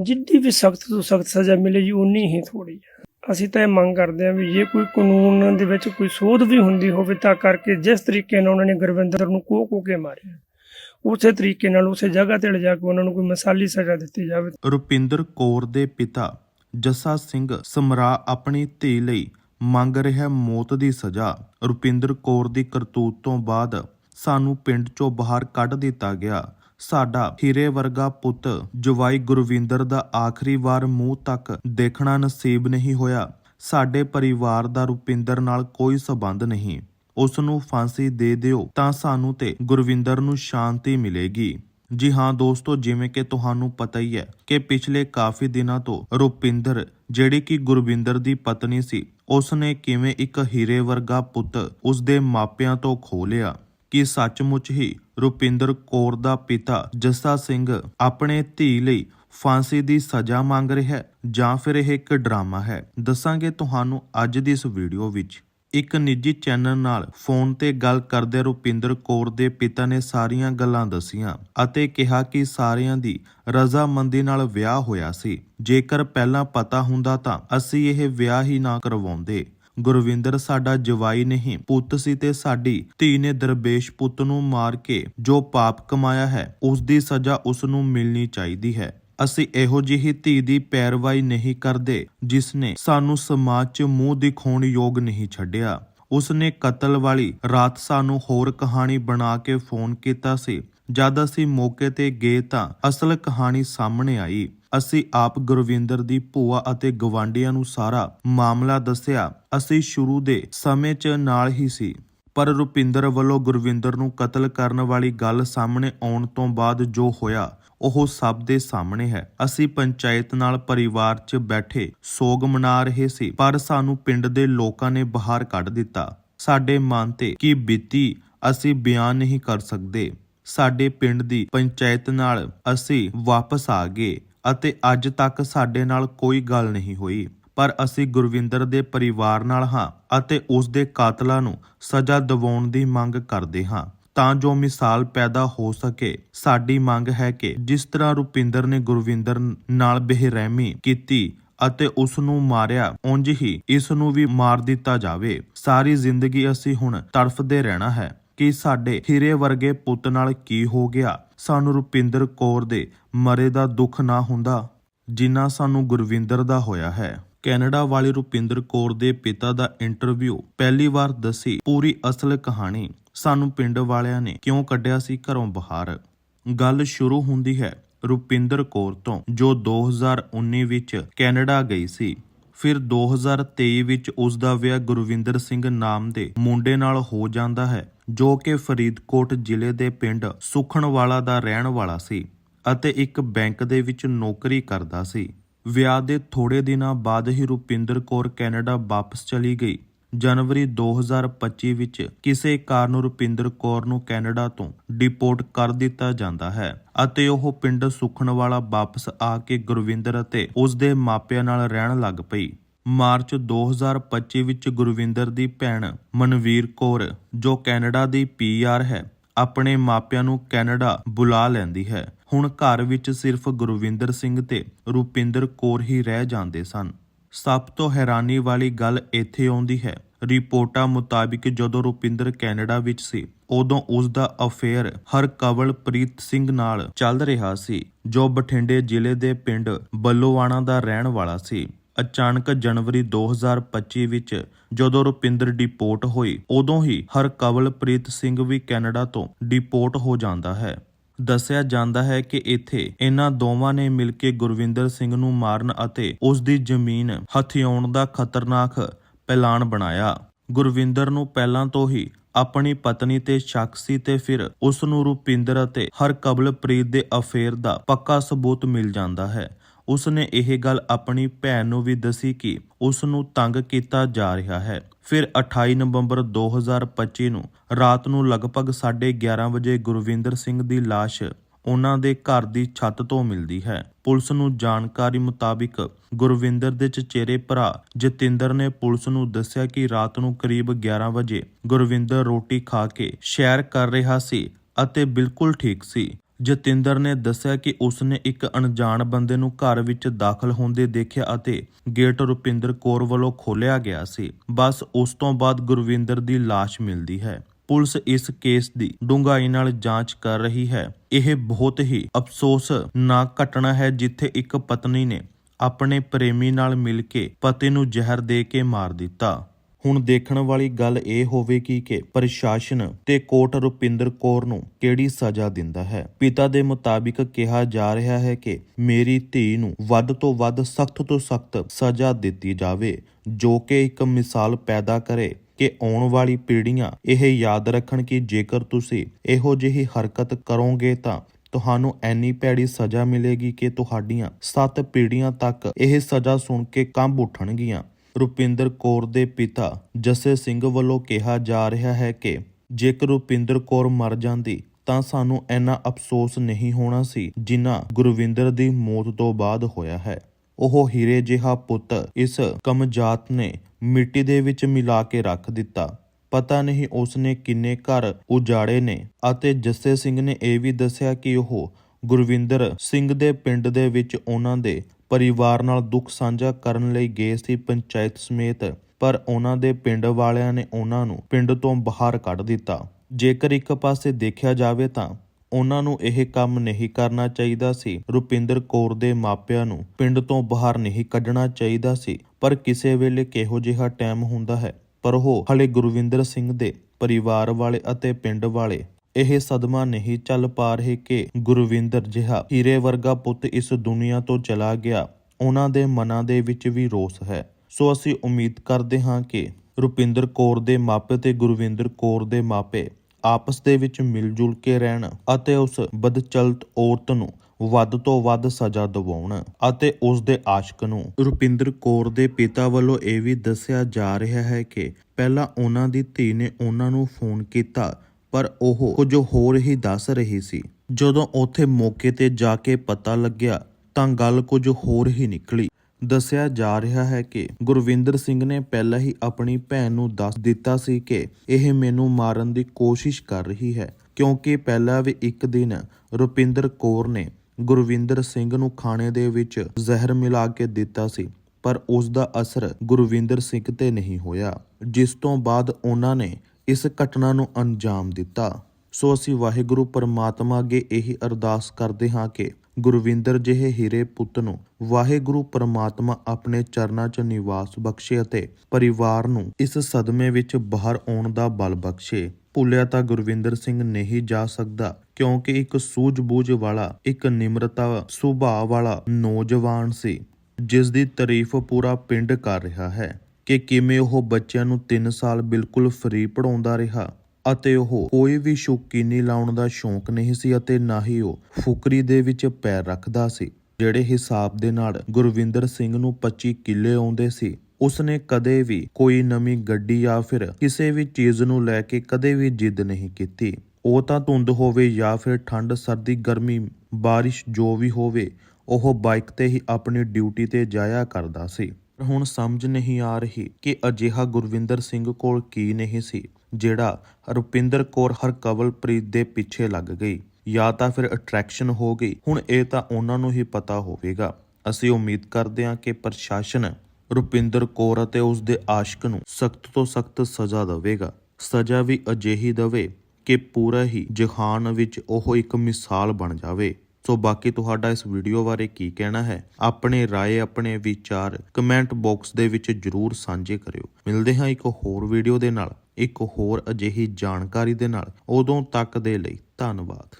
ਜਿੱਡੀ ਵੀ ਸਖਤ ਤੋਂ ਸਖਤ ਸਜ਼ਾ ਮਿਲੇ ਜੀ ਉਨੀ ਹੀ ਥੋੜੀ ਹੈ। ਅਸੀਂ ਤਾਂ ਇਹ ਮੰਗ ਕਰਦੇ ਹਾਂ ਵੀ ਜੇ ਕੋਈ ਕਾਨੂੰਨ ਦੇ ਵਿੱਚ ਕੋਈ ਸੋਧ ਵੀ ਹੁੰਦੀ ਹੋਵੇ, ਤਾਂ ਕਰਕੇ ਜਿਸ ਤਰੀਕੇ ਨਾਲ ਉਹਨਾਂ ਨੇ ਗੁਰਵਿੰਦਰ ਨੂੰ ਕੋਹ ਕੋਹ ਕੇ ਮਾਰਿਆ, ਉਸੇ ਤਰੀਕੇ ਨਾਲ ਉਸੇ ਜਗ੍ਹਾ ਤੇ ਲਿਜਾ ਕੇ ਉਹਨਾਂ ਨੂੰ ਕੋਈ ਮਿਸਾਲੀ ਸਜ਼ਾ ਦਿੱਤੀ ਜਾਵੇ। ਰੁਪਿੰਦਰ ਕੌਰ ਦੇ ਪਿਤਾ ਜੱਸਾ ਸਿੰਘ ਸਮਰਾ ਆਪਣੀ ਧੀ ਲਈ ਮੰਗ ਰਿਹਾ ਮੌਤ ਦੀ ਸਜ਼ਾ। ਰੁਪਿੰਦਰ ਕੌਰ ਦੀ ਕਰਤੂਤ ਤੋਂ ਬਾਅਦ ਸਾਨੂੰ ਪਿੰਡ ਚੋਂ ਬਾਹਰ ਕੱਢ ਦਿੱਤਾ ਗਿਆ। ਸਾਡਾ ਹੀਰੇ ਵਰਗਾ ਪੁੱਤ ਜਵਾਈ ਗੁਰਵਿੰਦਰ ਦਾ ਆਖਰੀ ਵਾਰ ਮੂੰਹ ਤੱਕ ਦੇਖਣਾ ਨਸੀਬ ਨਹੀਂ ਹੋਇਆ। ਸਾਡੇ ਪਰਿਵਾਰ ਦਾ ਰੁਪਿੰਦਰ ਨਾਲ ਕੋਈ ਸਬੰਧ ਨਹੀਂ। ਉਸ ਨੂੰ ਫਾਂਸੀ ਦੇ ਦਿਓ ਤਾਂ ਸਾਨੂੰ ਤੇ ਗੁਰਵਿੰਦਰ ਨੂੰ ਸ਼ਾਂਤੀ ਮਿਲੇਗੀ। ਜੀ ਹਾਂ ਦੋਸਤੋ, ਜਿਵੇਂ ਕਿ ਤੁਹਾਨੂੰ ਪਤਾ ਹੀ ਹੈ ਕਿ ਪਿਛਲੇ ਕਾਫੀ ਦਿਨਾਂ ਤੋਂ ਰੁਪਿੰਦਰ, ਜਿਹੜੀ ਕਿ ਗੁਰਵਿੰਦਰ ਦੀ ਪਤਨੀ ਸੀ ਉਸ ਨੇ ਕਿਵੇਂ ਇੱਕ ਹੀਰੇ ਵਰਗਾ ਪੁੱਤ ਉਸ ਦੇ ਮਾਪਿਆਂ ਤੋਂ ਖੋਹ ਲਿਆ। ਕਿ ਸੱਚਮੁੱਚ ਹੀ ਰੁਪਿੰਦਰ ਕੌਰ ਦਾ ਪਿਤਾ ਜੱਸਾ ਸਿੰਘ ਆਪਣੇ ਧੀ ਲਈ ਫਾਂਸੀ ਦੀ ਸਜ਼ਾ ਮੰਗ ਰਿਹਾ ਹੈ ਜਾਂ ਫਿਰ ਇਹ ਇੱਕ ਡਰਾਮਾ ਹੈ? ਦੱਸਾਂਗੇ ਤੁਹਾਨੂੰ ਅੱਜ ਦੀ ਇਸ ਵੀਡੀਓ ਵਿੱਚ। ਇੱਕ ਨਿੱਜੀ ਚੈਨਲ ਨਾਲ ਫੋਨ ਤੇ ਗੱਲ ਕਰਦੇ ਰੁਪਿੰਦਰ ਕੌਰ ਦੇ ਪਿਤਾ ਨੇ ਸਾਰੀਆਂ ਗੱਲਾਂ ਦੱਸੀਆਂ ਅਤੇ ਕਿਹਾ ਕਿ ਸਾਰਿਆਂ ਦੀ ਰਜ਼ਾਮੰਦੀ ਨਾਲ ਵਿਆਹ ਹੋਇਆ ਸੀ। ਜੇਕਰ ਪਹਿਲਾਂ ਪਤਾ ਹੁੰਦਾ ਤਾਂ ਅਸੀਂ ਇਹ ਵਿਆਹ ਹੀ ਨਾ ਕਰਵਾਉਂਦੇ। ਗੁਰਵਿੰਦਰ ਸਾਡਾ ਜਵਾਈ ਨਹੀਂ, ਪੁੱਤ ਸੀ ਤੇ ਸਾਡੀ ਧੀ ਨੇ ਦਰਬੇਸ਼ ਪੁੱਤ ਨੂੰ ਮਾਰ ਕੇ ਜੋ ਪਾਪ ਕਮਾਇਆ ਹੈ ਉਸ ਦੀ ਸਜ਼ਾ ਉਸ ਨੂੰ ਮਿਲਣੀ ਚਾਹੀਦੀ ਹੈ। ਅਸੀਂ ਇਹੋ ਜਿਹੀ ਧੀ ਦੀ ਪੈਰਵਾਈ ਨਹੀਂ ਕਰਦੇ ਜਿਸ ਨੇ ਸਾਨੂੰ ਸਮਾਜ 'ਚ ਮੂੰਹ ਦਿਖਾਉਣ ਯੋਗ ਨਹੀਂ ਛੱਡਿਆ। ਉਸ ਨੇ ਕਤਲ ਵਾਲੀ ਰਾਤ ਸਾਨੂੰ ਹੋਰ ਕਹਾਣੀ ਬਣਾ ਕੇ ਫੋਨ ਕੀਤਾ ਸੀ। ਜਦ ਅਸੀਂ ਮੌਕੇ ਤੇ ਗਏ ਤਾਂ ਅਸਲ ਕਹਾਣੀ ਸਾਹਮਣੇ ਆਈ। ਅਸੀਂ ਆਪ ਗੁਰਵਿੰਦਰ ਦੀ ਭੂਆ ਅਤੇ ਗਵਾਂਢੀਆਂ ਨੂੰ ਸਾਰਾ ਮਾਮਲਾ ਦੱਸਿਆ। ਅਸੀਂ ਸ਼ੁਰੂ ਦੇ ਸਮੇਂ 'ਚ ਨਾਲ ਹੀ ਸੀ। ਪਰ ਰੁਪਿੰਦਰ ਵੱਲੋਂ ਗੁਰਵਿੰਦਰ ਨੂੰ ਕਤਲ ਕਰਨ ਵਾਲੀ ਗੱਲ ਸਾਹਮਣੇ ਆਉਣ ਤੋਂ ਬਾਅਦ ਜੋ ਹੋਇਆ, ਉਹ ਸਭ ਦੇ ਸਾਹਮਣੇ ਹੈ। ਅਸੀਂ ਪੰਚਾਇਤ ਨਾਲ ਪਰਿਵਾਰ 'ਚ ਬੈਠੇ ਸੋਗ ਮਨਾ ਰਹੇ ਸੀ, ਪਰ ਸਾਨੂੰ ਪਿੰਡ ਦੇ ਲੋਕਾਂ ਨੇ ਬਾਹਰ ਕੱਢ ਦਿੱਤਾ। ਸਾਡੇ ਮਨ ਤੇ ਕੀ ਬੀਤੀ, ਅਸੀਂ ਬਿਆਨ ਨਹੀਂ ਕਰ ਸਕਦੇ। ਸਾਡੇ ਪਿੰਡ ਦੀ ਪੰਚਾਇਤ ਨਾਲ ਅਸੀਂ ਵਾਪਸ ਆ ਗਏ। ਅਤੇ ਅੱਜ ਤੱਕ ਸਾਡੇ ਨਾਲ ਕੋਈ ਗੱਲ ਨਹੀਂ ਹੋਈ। ਪਰ ਅਸੀਂ ਗੁਰਵਿੰਦਰ ਦੇ ਪਰਿਵਾਰ ਨਾਲ ਹਾਂ ਅਤੇ ਉਸ ਦੇ ਕਾਤਲਾਂ ਨੂੰ ਸਜ਼ਾ ਦਿਵਾਉਣ ਦੀ ਮੰਗ ਕਰਦੇ ਹਾਂ। ਤਾਂ ਜੋ ਮਿਸਾਲ ਪੈਦਾ ਹੋ ਸਕੇ, ਸਾਡੀ ਮੰਗ ਹੈ ਕਿ ਜਿਸ ਤਰ੍ਹਾਂ ਰੁਪਿੰਦਰ ਨੇ ਗੁਰਵਿੰਦਰ ਨਾਲ ਬੇਰਹਿਮੀ ਕੀਤੀ ਅਤੇ ਉਸ ਨੂੰ ਮਾਰਿਆ, ਉਂਝ ਹੀ ਇਸ ਨੂੰ ਵੀ ਮਾਰ ਦਿੱਤਾ ਜਾਵੇ। ਸਾਰੀ ਜ਼ਿੰਦਗੀ ਅਸੀਂ ਹੁਣ ਤੜਫਦੇ ਰਹਿਣਾ ਹੈ ਕਿ ਸਾਡੇ ਹੀਰੇ ਵਰਗੇ ਪੁੱਤ ਨਾਲ ਕੀ ਹੋ ਗਿਆ? ਸਾਨੂੰ ਰੁਪਿੰਦਰ ਕੌਰ ਦੇ ਮਰੇ ਦਾ ਦੁੱਖ ਨਾ ਹੁੰਦਾ, ਜਿੰਨਾ ਸਾਨੂੰ ਗੁਰਵਿੰਦਰ ਦਾ ਹੋਇਆ ਹੈ। ਕੈਨੇਡਾ ਵਾਲੀ ਰੁਪਿੰਦਰ ਕੌਰ ਦੇ ਪਿਤਾ ਦਾ ਇੰਟਰਵਿਊ ਪਹਿਲੀ ਵਾਰ ਦੱਸੀ ਪੂਰੀ ਅਸਲ ਕਹਾਣੀ ਸਾਨੂੰ ਪਿੰਡ ਵਾਲਿਆਂ ਨੇ ਕਿਉਂ ਕੱਢਿਆ ਸੀ ਘਰੋਂ ਬਾਹਰ। ਗੱਲ ਸ਼ੁਰੂ ਹੁੰਦੀ ਹੈ ਰੁਪਿੰਦਰ ਕੌਰ ਤੋਂ, ਜੋ 2019 ਵਿੱਚ ਕੈਨੇਡਾ ਗਈ ਸੀ। ਫਿਰ 2023 ਵਿੱਚ ਉਸ ਦਾ ਵਿਆਹ ਗੁਰਵਿੰਦਰ ਸਿੰਘ ਨਾਮ ਦੇ ਮੁੰਡੇ ਨਾਲ ਹੋ ਜਾਂਦਾ ਹੈ, ਜੋ ਕਿ ਫਰੀਦਕੋਟ ਜ਼ਿਲ੍ਹੇ ਦੇ ਪਿੰਡ ਸੁਖਣਵਾਲਾ ਦਾ ਰਹਿਣ ਵਾਲਾ ਸੀ। ਅਤੇ ਇੱਕ ਬੈਂਕ ਦੇ ਵਿੱਚ ਨੌਕਰੀ ਕਰਦਾ ਸੀ। ਵਿਆਹ ਦੇ ਥੋੜੇ ਦਿਨਾਂ ਬਾਅਦ ਹੀ ਰੁਪਿੰਦਰ ਕੌਰ ਕੈਨੇਡਾ ਵਾਪਸ ਚਲੀ ਗਈ। ਜਨਵਰੀ 2025 ਵਿੱਚ ਕਿਸੇ ਕਾਰਨ ਰੁਪਿੰਦਰ ਕੌਰ ਨੂੰ ਕੈਨੇਡਾ ਤੋਂ ਡਿਪੋਰਟ ਕਰ ਦਿੱਤਾ ਜਾਂਦਾ ਹੈ ਅਤੇ ਉਹ ਪਿੰਡ ਸੁਖਣਵਾਲਾ ਵਾਪਸ ਆ ਕੇ ਗੁਰਵਿੰਦਰ ਅਤੇ ਉਸ ਦੇ ਮਾਪਿਆਂ ਨਾਲ ਰਹਿਣ ਲੱਗ ਪਈ। ਮਾਰਚ 2025 ਵਿੱਚ ਗੁਰਵਿੰਦਰ ਦੀ ਭੈਣ ਮਨਵੀਰ ਕੌਰ, ਜੋ ਕੈਨੇਡਾ ਦੀ ਪੀਆਰ ਹੈ, ਆਪਣੇ ਮਾਪਿਆਂ ਨੂੰ ਕੈਨੇਡਾ ਬੁਲਾ ਲੈਂਦੀ ਹੈ। ਹੁਣ ਘਰ ਵਿੱਚ ਸਿਰਫ ਗੁਰਵਿੰਦਰ ਸਿੰਘ ਤੇ ਰੁਪਿੰਦਰ ਕੌਰ ਹੀ ਰਹਿ ਜਾਂਦੇ ਸਨ। ਸਭ ਤੋਂ ਹੈਰਾਨੀ ਵਾਲੀ ਗੱਲ ਇੱਥੇ ਆਉਂਦੀ ਹੈ। ਰਿਪੋਰਟਾਂ ਮੁਤਾਬਿਕ ਜਦੋਂ ਰੁਪਿੰਦਰ ਕੈਨੇਡਾ ਵਿੱਚ ਸੀ, ਉਦੋਂ ਉਸ ਦਾ ਅਫੇਅਰ ਹਰਕਵਲਪ੍ਰੀਤ ਸਿੰਘ ਨਾਲ ਚੱਲ ਰਿਹਾ ਸੀ, ਜੋ ਬਠਿੰਡੇ ਜ਼ਿਲ੍ਹੇ ਦੇ ਪਿੰਡ ਬੱਲੋਵਾਣਾ ਦਾ ਰਹਿਣ ਵਾਲਾ ਸੀ। ਅਚਾਨਕ ਜਨਵਰੀ 2025 ਵਿੱਚ ਜਦੋਂ ਰੁਪਿੰਦਰ ਡਿਪੋਰਟ ਹੋਈ, ਉਦੋਂ ਹੀ ਹਰਕਵਲਪ੍ਰੀਤ ਸਿੰਘ ਵੀ ਕੈਨੇਡਾ ਤੋਂ ਡਿਪੋਰਟ ਹੋ ਜਾਂਦਾ ਹੈ। ਦੱਸਿਆ ਜਾਂਦਾ ਹੈ ਕਿ ਇੱਥੇ ਇਹਨਾਂ ਦੋਵਾਂ ਨੇ ਮਿਲ ਕੇ ਗੁਰਵਿੰਦਰ ਸਿੰਘ ਨੂੰ ਮਾਰਨ ਅਤੇ ਉਸ ਦੀ ਜ਼ਮੀਨ ਹਥਿਆਉਣ ਦਾ ਖਤਰਨਾਕ ਪਲਾਨ ਬਣਾਇਆ। ਗੁਰਵਿੰਦਰ ਨੂੰ ਪਹਿਲਾਂ ਤੋਂ ਹੀ ਆਪਣੀ ਪਤਨੀ ਤੇ ਸ਼ੱਕ ਸੀ ਤੇ ਫਿਰ ਉਸ ਨੂੰ ਰੁਪਿੰਦਰ ਅਤੇ ਹਰਕਬਲਪ੍ਰੀਤ ਦੇ ਅਫੇਅਰ ਦਾ ਪੱਕਾ ਸਬੂਤ ਮਿਲ ਜਾਂਦਾ ਹੈ। ਉਸ ਨੇ ਇਹ ਗੱਲ ਆਪਣੀ ਭੈਣ ਨੂੰ ਵੀ ਦੱਸੀ ਕਿ ਉਸ ਨੂੰ ਤੰਗ ਕੀਤਾ ਜਾ ਰਿਹਾ ਹੈ। ਫਿਰ 28 ਨਵੰਬਰ 2025 ਨੂੰ ਰਾਤ ਨੂੰ ਲਗਭਗ 11:30 ਵਜੇ ਗੁਰਵਿੰਦਰ ਸਿੰਘ ਦੀ ਲਾਸ਼ ਉਹਨਾਂ ਦੇ ਘਰ ਦੀ ਛੱਤ ਤੋਂ ਮਿਲਦੀ ਹੈ। ਪੁਲਿਸ ਨੂੰ ਜਾਣਕਾਰੀ ਮੁਤਾਬਿਕ ਗੁਰਵਿੰਦਰ ਦੇ ਚਚੇਰੇ ਭਰਾ ਜਤਿੰਦਰ ਨੇ ਪੁਲਿਸ ਨੂੰ ਦੱਸਿਆ ਕਿ ਰਾਤ ਨੂੰ ਕਰੀਬ 11 ਵਜੇ ਗੁਰਵਿੰਦਰ ਰੋਟੀ ਖਾ ਕੇ ਸ਼ੈਰ ਕਰ ਰਿਹਾ ਸੀ ਅਤੇ ਬਿਲਕੁਲ ਠੀਕ ਸੀ। ਜਤਿੰਦਰ ਨੇ ਦੱਸਿਆ ਕਿ ਉਸਨੇ ਇੱਕ ਅਣਜਾਣ ਬੰਦੇ ਨੂੰ ਘਰ ਵਿੱਚ ਦਾਖਲ ਹੁੰਦੇ ਦੇਖਿਆ ਅਤੇ ਗੇਟ ਰੁਪਿੰਦਰ ਕੌਰ ਵੱਲੋਂ ਖੋਲ੍ਹਿਆ ਗਿਆ ਸੀ। ਬਸ ਉਸ ਤੋਂ ਬਾਅਦ ਗੁਰਵਿੰਦਰ ਦੀ ਲਾਸ਼ ਮਿਲਦੀ ਹੈ। ਪੁਲਿਸ ਇਸ ਕੇਸ ਦੀ ਡੂੰਘਾਈ ਨਾਲ ਜਾਂਚ ਕਰ ਰਹੀ ਹੈ। ਇਹ ਬਹੁਤ ਹੀ ਅਫਸੋਸਨਾਕ ਘਟਨਾ ਹੈ ਜਿੱਥੇ ਇੱਕ ਪਤਨੀ ਨੇ ਆਪਣੇ ਪ੍ਰੇਮੀ ਨਾਲ ਮਿਲ ਕੇ ਪਤੀ ਨੂੰ ਜ਼ਹਿਰ ਦੇ ਕੇ ਮਾਰ ਦਿੱਤਾ। ਹੁਣ ਦੇਖਣ ਵਾਲੀ ਗੱਲ ਇਹ ਹੋਵੇਗੀ ਕਿ ਪ੍ਰਸ਼ਾਸਨ ਤੇ ਕੋਰਟ ਰੁਪਿੰਦਰ ਕੌਰ ਨੂੰ ਕਿਹੜੀ ਸਜ਼ਾ ਦਿੰਦਾ ਹੈ? ਪਿਤਾ ਦੇ ਮੁਤਾਬਿਕ ਕਿਹਾ ਜਾ ਰਿਹਾ ਹੈ ਕਿ ਮੇਰੀ ਧੀ ਨੂੰ ਵੱਧ ਤੋਂ ਵੱਧ ਸਖਤ ਤੋਂ ਸਖਤ ਸਜ਼ਾ ਦਿੱਤੀ ਜਾਵੇ, ਜੋ ਕਿ ਇੱਕ ਮਿਸਾਲ ਪੈਦਾ ਕਰੇ ਕਿ ਆਉਣ ਵਾਲੀ ਪੀੜ੍ਹੀਆਂ ਇਹ ਯਾਦ ਰੱਖਣ ਕਿ ਜੇਕਰ ਤੁਸੀਂ ਇਹੋ ਜਿਹੀ ਹਰਕਤ ਕਰੋਗੇ ਤਾਂ ਤੁਹਾਨੂੰ ਐਨੀ ਭੈੜੀ ਸਜ਼ਾ ਮਿਲੇਗੀ ਕਿ ਤੁਹਾਡੀਆਂ ਸੱਤ ਪੀੜ੍ਹੀਆਂ ਤੱਕ ਇਹ ਸਜ਼ਾ ਸੁਣ ਕੇ ਕੰਬ ਉੱਠਣਗੀਆਂ। ਰੁਪਿੰਦਰ ਕੌਰ ਦੇ ਪਿਤਾ ਜੱਸੇ ਸਿੰਘ ਵੱਲੋਂ ਕਿਹਾ ਜਾ ਰਿਹਾ ਹੈ ਕਿ ਜੇਕਰ ਰੁਪਿੰਦਰ ਕੌਰ ਮਰ ਜਾਂਦੀ, ਤਾਂ ਸਾਨੂੰ ਇੰਨਾ ਅਫਸੋਸ ਨਹੀਂ ਹੋਣਾ ਸੀ ਜਿੰਨਾ ਗੁਰਵਿੰਦਰ ਦੀ ਮੌਤ ਤੋਂ ਬਾਅਦ ਹੋਇਆ ਹੈ। ਉਹ ਹੀਰੇ ਜਿਹਾ ਪੁੱਤ ਇਸ ਕਮਜਾਤ ਨੇ ਮਿੱਟੀ ਦੇ ਵਿੱਚ ਮਿਲਾ ਕੇ ਰੱਖ ਦਿੱਤਾ। ਪਤਾ ਨਹੀਂ ਉਸਨੇ ਕਿੰਨੇ ਘਰ ਉਜਾੜੇ ਨੇ ਅਤੇ ਜੱਸੇ ਸਿੰਘ ਨੇ ਇਹ ਵੀ ਦੱਸਿਆ ਕਿ ਉਹ ਗੁਰਵਿੰਦਰ ਸਿੰਘ ਦੇ ਪਿੰਡ ਦੇ ਵਿੱਚ ਉਹਨਾਂ ਦੇ ਪਰਿਵਾਰ ਨਾਲ ਦੁੱਖ ਸਾਂਝਾ ਕਰਨ ਲਈ ਗਏ ਸੀ ਪੰਚਾਇਤ ਸਮੇਤ, ਪਰ ਉਹਨਾਂ ਦੇ ਪਿੰਡ ਵਾਲਿਆਂ ਨੇ ਉਹਨਾਂ ਨੂੰ ਪਿੰਡ ਤੋਂ ਬਾਹਰ ਕੱਢ ਦਿੱਤਾ। ਜੇਕਰ ਇੱਕ ਪਾਸੇ ਦੇਖਿਆ ਜਾਵੇ ਤਾਂ ਉਹਨਾਂ ਨੂੰ ਇਹ ਕੰਮ ਨਹੀਂ ਕਰਨਾ ਚਾਹੀਦਾ ਸੀ। ਰੁਪਿੰਦਰ ਕੌਰ ਦੇ ਮਾਪਿਆਂ ਨੂੰ ਪਿੰਡ ਤੋਂ ਬਾਹਰ ਨਹੀਂ ਕੱਢਣਾ ਚਾਹੀਦਾ ਸੀ, ਪਰ ਕਿਸੇ ਵੇਲੇ ਕਿਹੋ ਜਿਹਾ ਟਾਈਮ ਹੁੰਦਾ ਹੈ? ਪਰ ਉਹ ਹਲੇ ਗੁਰਵਿੰਦਰ ਸਿੰਘ ਦੇ ਪਰਿਵਾਰ ਵਾਲੇ ਅਤੇ ਪਿੰਡ ਵਾਲੇ ਇਹ ਸਦਮਾ ਨਹੀਂ ਚੱਲ ਪਾ ਰਹੇ ਕਿ ਗੁਰਵਿੰਦਰ ਜਿਹਾ ਹੀਰੇ ਵਰਗਾ ਪੁੱਤ ਇਸ ਦੁਨੀਆ ਤੋਂ ਚਲਾ ਗਿਆ। ਉਹਨਾਂ ਦੇ ਮਨਾਂ ਦੇ ਵਿੱਚ ਵੀ ਰੋਸ ਹੈ। ਸੋ ਅਸੀਂ ਉਮੀਦ ਕਰਦੇ ਹਾਂ ਕਿ ਰੁਪਿੰਦਰ ਕੌਰ ਦੇ ਮਾਪੇ ਤੇ ਗੁਰਵਿੰਦਰ ਕੌਰ ਦੇ ਮਾਪੇ ਆਪਸ ਦੇ ਵਿੱਚ ਮਿਲ ਜੁਲ ਕੇ ਰਹਿਣ ਅਤੇ ਉਸ ਬਦਚਲਤ ਔਰਤ ਨੂੰ ਵੱਧ ਤੋਂ ਵੱਧ ਸਜ਼ਾ ਦਿਵਾਉਣ ਅਤੇ ਉਸ ਦੇ ਆਸ਼ਕ ਨੂੰ। ਰੁਪਿੰਦਰ ਕੌਰ ਦੇ ਪਿਤਾ ਵੱਲੋਂ ਇਹ ਵੀ ਦੱਸਿਆ ਜਾ ਰਿਹਾ ਹੈ ਕਿ ਪਹਿਲਾਂ ਉਹਨਾਂ ਦੀ ਧੀ ਨੇ ਉਹਨਾਂ ਨੂੰ ਫੋਨ ਕੀਤਾ ਪਰ ਉਹ ਕੁਝ ਹੋਰ ਹੀ ਦੱਸ ਰਹੀ ਸੀ। ਜਦੋਂ ਉੱਥੇ ਮੌਕੇ ਤੇ ਜਾ ਕੇ ਪਤਾ ਲੱਗਿਆ ਤਾਂ ਗੱਲ ਕੁਝ ਹੋਰ ਹੀ ਨਿਕਲੀ। ਦੱਸਿਆ ਜਾ ਰਿਹਾ ਹੈ ਕਿ ਗੁਰਵਿੰਦਰ ਸਿੰਘ ਨੇ ਪਹਿਲਾਂ ਹੀ ਆਪਣੀ ਭੈਣ ਨੂੰ ਦੱਸ ਦਿੱਤਾ ਸੀ ਕਿ ਇਹ ਮੈਨੂੰ ਮਾਰਨ ਦੀ ਕੋਸ਼ਿਸ਼ ਕਰ ਰਹੀ ਹੈ, ਕਿਉਂਕਿ ਪਹਿਲਾਂ ਵੀ ਇੱਕ ਦਿਨ ਰੁਪਿੰਦਰ ਕੌਰ ਨੇ ਗੁਰਵਿੰਦਰ ਸਿੰਘ ਨੂੰ ਖਾਣੇ ਦੇ ਵਿੱਚ ਜ਼ਹਿਰ ਮਿਲਾ ਕੇ ਦਿੱਤਾ ਸੀ, ਪਰ ਉਸ ਦਾ ਅਸਰ ਗੁਰਵਿੰਦਰ ਸਿੰਘ ਤੇ ਨਹੀਂ ਹੋਇਆ, ਜਿਸ ਤੋਂ ਬਾਅਦ ਉਹਨਾਂ ਨੇ ਇਸ ਘਟਨਾ ਨੂੰ ਅੰਜਾਮ ਦਿੱਤਾ। ਸੋ ਅਸੀਂ ਵਾਹਿਗੁਰੂ ਪਰਮਾਤਮਾ ਅੱਗੇ ਇਹੀ ਅਰਦਾਸ ਕਰਦੇ ਹਾਂ ਕਿ ਗੁਰਵਿੰਦਰ ਜਿਹੇ ਹੀਰੇ ਪੁੱਤ ਨੂੰ ਵਾਹਿਗੁਰੂ ਪਰਮਾਤਮਾ ਆਪਣੇ ਚਰਨਾਂ 'ਚ ਨਿਵਾਸ ਬਖਸ਼ੇ ਅਤੇ ਪਰਿਵਾਰ ਨੂੰ ਇਸ ਸਦਮੇ ਵਿੱਚ ਬਾਹਰ ਆਉਣ ਦਾ ਬਲ ਬਖਸ਼ੇ। ਭੁੱਲਿਆ ਤਾਂ ਗੁਰਵਿੰਦਰ ਸਿੰਘ ਨਹੀਂ ਜਾ ਸਕਦਾ, ਕਿਉਂਕਿ ਇੱਕ ਸੂਝ-ਬੂਝ ਵਾਲਾ, ਇੱਕ ਨਿਮਰਤਾ ਸੁਭਾਅ ਵਾਲਾ ਨੌਜਵਾਨ ਸੀ, ਜਿਸ ਦੀ ਤਾਰੀਫ ਪੂਰਾ ਪਿੰਡ ਕਰ ਰਿਹਾ ਹੈ। ਕਿ ਕਿਵੇਂ ਉਹ ਬੱਚਿਆਂ ਨੂੰ 3 ਸਾਲ ਬਿਲਕੁਲ ਫ੍ਰੀ ਪੜਾਉਂਦਾ ਰਿਹਾ ਅਤੇ ਉਹ ਕੋਈ ਵੀ ਸ਼ੌਕੀਨੀ ਲਾਉਣ ਦਾ ਸ਼ੌਂਕ ਨਹੀਂ ਸੀ ਅਤੇ ਨਾ ਹੀ ਉਹ ਫੁਕਰੀ ਦੇ ਵਿੱਚ ਪੈਰ ਰੱਖਦਾ ਸੀ। ਜਿਹੜੇ ਹਿਸਾਬ ਦੇ ਨਾਲ ਗੁਰਵਿੰਦਰ ਸਿੰਘ ਨੂੰ 25 ਕਿੱਲੇ ਆਉਂਦੇ ਸੀ, ਉਸਨੇ ਕਦੇ ਵੀ ਕੋਈ ਨਵੀਂ ਗੱਡੀ ਜਾਂ ਫਿਰ ਕਿਸੇ ਵੀ ਚੀਜ਼ ਨੂੰ ਲੈ ਕੇ ਕਦੇ ਵੀ ਜਿੱਦ ਨਹੀਂ ਕੀਤੀ। ਉਹ ਤਾਂ ਧੁੰਦ ਹੋਵੇ ਜਾਂ ਫਿਰ ਠੰਡ, ਸਰਦੀ, ਗਰਮੀ, ਬਾਰਿਸ਼ ਜੋ ਵੀ ਹੋਵੇ, ਉਹ ਬਾਈਕ ਤੇ ਹੀ ਆਪਣੀ ਡਿਊਟੀ ਤੇ ਜਾਇਆ ਕਰਦਾ ਸੀ। ਹੁਣ ਸਮਝ ਨਹੀਂ ਆ ਰਹੀ ਕਿ ਅਜਿਹਾ ਗੁਰਵਿੰਦਰ ਸਿੰਘ ਕੋਲ ਕੀ ਨਹੀਂ ਸੀ, ਜਿਹੜਾ ਰੁਪਿੰਦਰ ਕੌਰ ਹਰਕਵਲਪ੍ਰੀਤ ਦੇ ਪਿੱਛੇ ਲੱਗ ਗਈ। ਜਾਂ ਤਾਂ ਫਿਰ ਅਟਰੈਕਸ਼ਨ ਹੋ ਗਈ। ਹੁਣ ਇਹ ਤਾਂ ਉਹਨਾਂ ਨੂੰ ਹੀ ਪਤਾ ਹੋਵੇਗਾ। ਅਸੀਂ ਉਮੀਦ ਕਰਦੇ ਹਾਂ ਕਿ ਪ੍ਰਸ਼ਾਸਨ ਰੁਪਿੰਦਰ ਕੌਰ ਅਤੇ ਉਸ ਦੇ ਆਸ਼ਕ ਨੂੰ ਸਖਤ ਤੋਂ ਸਖਤ ਸਜ਼ਾ ਦੇਵੇਗਾ। ਸਜ਼ਾ ਵੀ ਅਜਿਹੀ ਦੇਵੇ ਕਿ ਪੂਰਾ ਹੀ ਜਹਾਨ ਵਿੱਚ ਉਹ ਇੱਕ ਮਿਸਾਲ ਬਣ ਜਾਵੇ। ਸੋ ਬਾਕੀ ਤੁਹਾਡਾ ਇਸ ਵੀਡੀਓ ਬਾਰੇ ਕੀ ਕਹਿਣਾ ਹੈ ਆਪਣੇ رائے ਆਪਣੇ ਵਿਚਾਰ ਕਮੈਂਟ ਬਾਕਸ ਦੇ ਵਿੱਚ ਜਰੂਰ ਸਾਂਝੇ ਕਰਿਓ ਮਿਲਦੇ ਹਾਂ ਇੱਕ ਹੋਰ ਵੀਡੀਓ ਦੇ ਨਾਲ ਇੱਕ ਹੋਰ ਅਜਿਹੀ ਜਾਣਕਾਰੀ ਦੇ ਨਾਲ ਉਦੋਂ ਤੱਕ ਦੇ ਲਈ ਧੰਨਵਾਦ